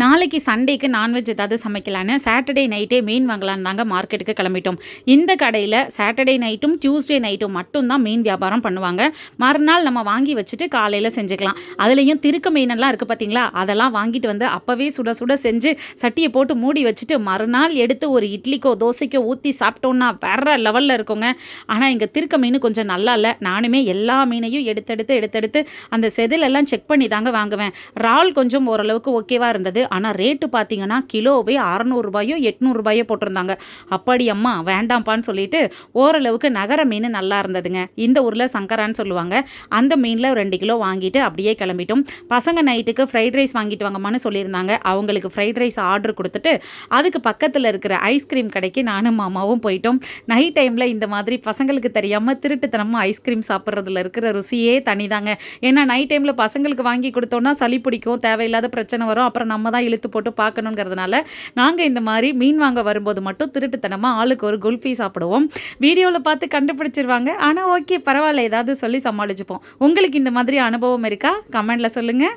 நாளைக்கு சண்டேக்கு நான்வெஜ் ஏதாவது சமைக்கலான்னு சாட்டர்டே நைட்டே மீன் வாங்கலான்னு தாங்க மார்க்கெட்டுக்கு கிளம்பிட்டோம். இந்த கடையில் சாட்டர்டே நைட்டும் டியூஸ்டே நைட்டும் மட்டும்தான் மீன் வியாபாரம் பண்ணுவாங்க. மறுநாள் நம்ம வாங்கி வச்சுட்டு காலையில் செஞ்சுக்கலாம். அதுலேயும் திருக்க மீனெல்லாம் இருக்குது பார்த்தீங்களா அதெல்லாம் வாங்கிட்டு வந்து அப்போவே சுட சுட செஞ்சு சட்டியை போட்டு மூடி வச்சுட்டு மறுநாள் எடுத்து ஒரு இட்லிக்கோ தோசைக்கோ ஊற்றி சாப்பிட்டோன்னா வேற லெவலில் இருக்குங்க. ஆனால் இங்கே திருக்க மீன் கொஞ்சம் நல்லா இல்லை. நானுமே எல்லா மீனையும் எடுத்தெடுத்து எடுத்தெடுத்து அந்த செதிலெல்லாம் செக் பண்ணி தாங்க வாங்குவேன். இறால் கொஞ்சம் ஓரளவுக்கு ஓகேவாக இருந்தது. ஆனால் ரேட்டு பார்த்தீங்கன்னா கிலோவே அறநூறுபாயோ எட்நூறுபாயோ போட்டிருந்தாங்க. அப்படி அம்மா வேண்டாம்ப்பான்னு சொல்லிட்டு ஓரளவுக்கு நகர மீன் நல்லா இருந்ததுங்க. இந்த ஊரில் சங்கரான்னு சொல்லுவாங்க. அந்த மீனில் ரெண்டு கிலோ வாங்கிட்டு அப்படியே கிளம்பிட்டோம். பசங்க நைட்டுக்கு ஃப்ரைட் ரைஸ் வாங்கிட்டு வாங்கம்மான்னு சொல்லியிருந்தாங்க. அவங்களுக்கு ஃப்ரைட் ரைஸ் ஆர்டர் கொடுத்துட்டு அதுக்கு பக்கத்தில் இருக்கிற ஐஸ்கிரீம் கடைக்கு நானும் மாமாவும் போயிட்டோம். நைட் டைமில் இந்த மாதிரி பசங்களுக்கு தெரியாமல் திருட்டுத்தனமாக ஐஸ்கிரீம் சாப்பிட்றதுல இருக்கிற ருசியே தனிதாங்க. ஏன்னா நைட் டைமில் பசங்களுக்கு வாங்கி கொடுத்தோன்னா சளி பிடிக்கும் தேவையில்லாத பிரச்சனை வரும். அப்புறம் நம்ம நம்ம தான் இழுத்து போட்டு பார்க்கணுங்கிறதுனால நாங்கள் இந்த மாதிரி மீன் வாங்க வரும்போது மட்டும் திருட்டுத்தனமாக ஆளுக்கு ஒரு குல்ஃபி சாப்பிடுவோம். வீடியோவில் பார்த்து கண்டுபிடிச்சிருவாங்க. ஆனால் ஓகே பரவாயில்ல ஏதாவது சொல்லி சமாளிச்சுப்போம். உங்களுக்கு இந்த மாதிரி அனுபவம் இருக்கா? கமெண்டில் சொல்லுங்கள்